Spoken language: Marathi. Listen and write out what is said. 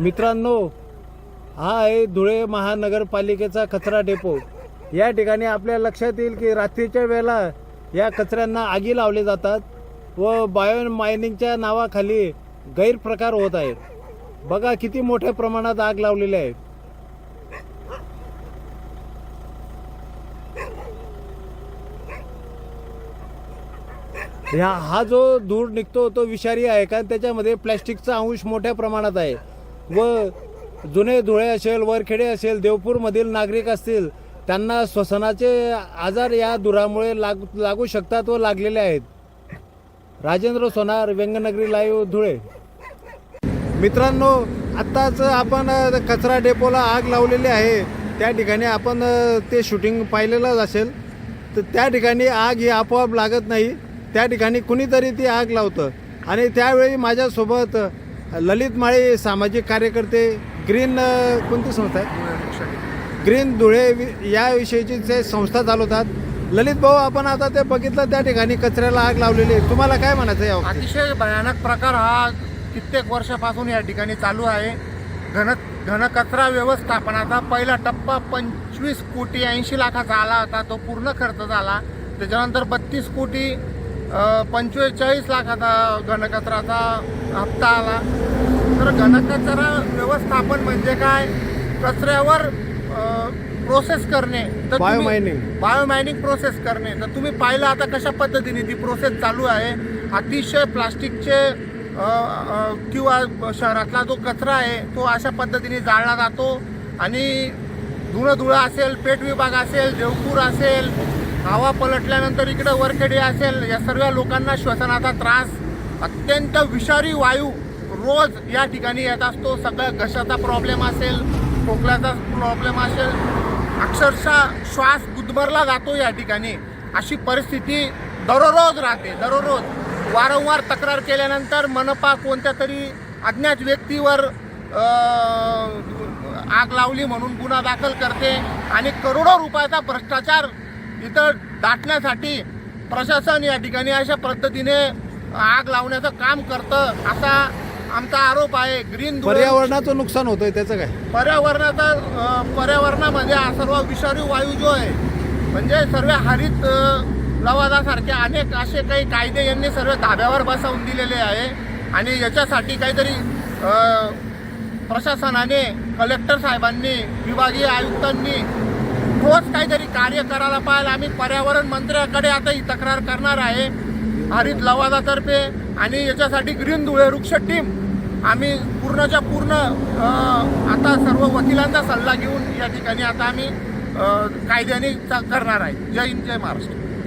मित्रांनो हा आहे धुळे महानगरपालिकेचा कचरा डेपो. या ठिकाणी आपल्या लक्षात येईल की रात्रीच्या वेळेला या कचऱ्यांना आगी लावले जातात व बायो मायनिंगच्या नावाखाली गैरप्रकार होत आहेत. बघा किती मोठ्या प्रमाणात आग लावलेली आहे. ह्या हा जो धूर निघतो तो विषारी आहे कारण त्याच्यामध्ये प्लॅस्टिकचा अंश मोठ्या प्रमाणात आहे. व जुने धुळे असेल वरखेडे असेल देवपूरमधील नागरिक असतील त्यांना श्वसनाचे आजार या धुरामुळे लागू लागू शकतात व लागलेले आहेत. राजेंद्र सोनार व्यंगनगरी लाईव्ह धुळे. मित्रांनो आत्ताच आपण कचरा डेपोला आग लावलेली आहे. त्या ठिकाणी आपण ते शूटिंग पाहिलेलंच असेल. तर त्या ठिकाणी आग ही आपोआप लागत नाही. त्या ठिकाणी कुणीतरी ती आग लावतं. आणि त्यावेळी माझ्यासोबत ललित माळे सामाजिक कार्यकर्ते ग्रीन कोणती संस्था आहे ग्रीन धुळे वि- या विषयीची ते संस्था चालवतात. ललित भाऊ आपण आता ते बघितलं त्या ठिकाणी कचऱ्याला आग लावलेली आहे. तुम्हाला काय म्हणायचं आहे या अतिशय भयानक प्रकार हा कित्येक वर्षापासून या ठिकाणी चालू आहे. घन घनकचरा व्यवस्थापनाचा पहिला टप्पा पंचवीस कोटी ऐंशी लाखाचा आला होता. तो पूर्ण खर्च झाला. त्याच्यानंतर बत्तीस कोटी पंचेचाळीस लाखाचा घनकचराचा हप्ता आला. तर घनकचरा व्यवस्थापन म्हणजे काय? कचऱ्यावर प्रोसेस करणे. तर Biomining. बायोमायनिंग प्रोसेस करणे. तर तुम्ही पाहिलं आता कशा पद्धतीने ती प्रोसेस चालू आहे? अतिशय प्लास्टिकचे किंवा शहरातला जो कचरा आहे तो अशा पद्धतीने जाळला जातो. आणि धुळं असेल पेट विभाग असेल देवपूर असेल हवा पलटल्यानंतर इकडे वरखेडी असेल या सर्व लोकांना श्वसनाचा त्रास अत्यंत विषारी वायू रोज या ठिकाणी येत असतो. सगळं घशाचा प्रॉब्लेम असेल खोकल्याचा प्रॉब्लेम असेल अक्षरशः श्वास गुदमरला जातो या ठिकाणी. अशी परिस्थिती दररोज राहते दररोज. वारंवार तक्रार केल्यानंतर मनपा कोणत्या तरी अज्ञात व्यक्तीवर आग लावली म्हणून गुन्हा दाखल करते आणि करोडो रुपयाचा भ्रष्टाचार इथं दाटण्यासाठी प्रशासन या ठिकाणी अशा पद्धतीने आग लावण्याचं काम करतं असा आमचा आरोप आहे. ग्रीन पर्यावरणाचं नुकसान होतंय त्याचं काय? पर्यावरणाचा पर्यावरणामध्ये हा सर्व विषारी वायू जो आहे म्हणजे सर्व हरित लवादासारखे अनेक असे काही कायदे यांनी सर्व धाब्यावर बसवून दिलेले आहे. आणि याच्यासाठी काहीतरी प्रशासनाने कलेक्टर साहेबांनी विभागीय आयुक्तांनी ठोस काहीतरी कार्य करायला पाहिजे आम्ही पर्यावरण मंत्र्याकडे आता ही तक्रार करणार आहे. हरित लवादातर्फे आणि याच्यासाठी ग्रीन धुळे वृक्ष टीम आम्ही पूर्णच्या पूर्ण आता सर्व वकिलांचा सल्ला घेऊन या ठिकाणी आता आम्ही कायद्याने चा- करणार आहे. जय हिंद जय महाराष्ट्र.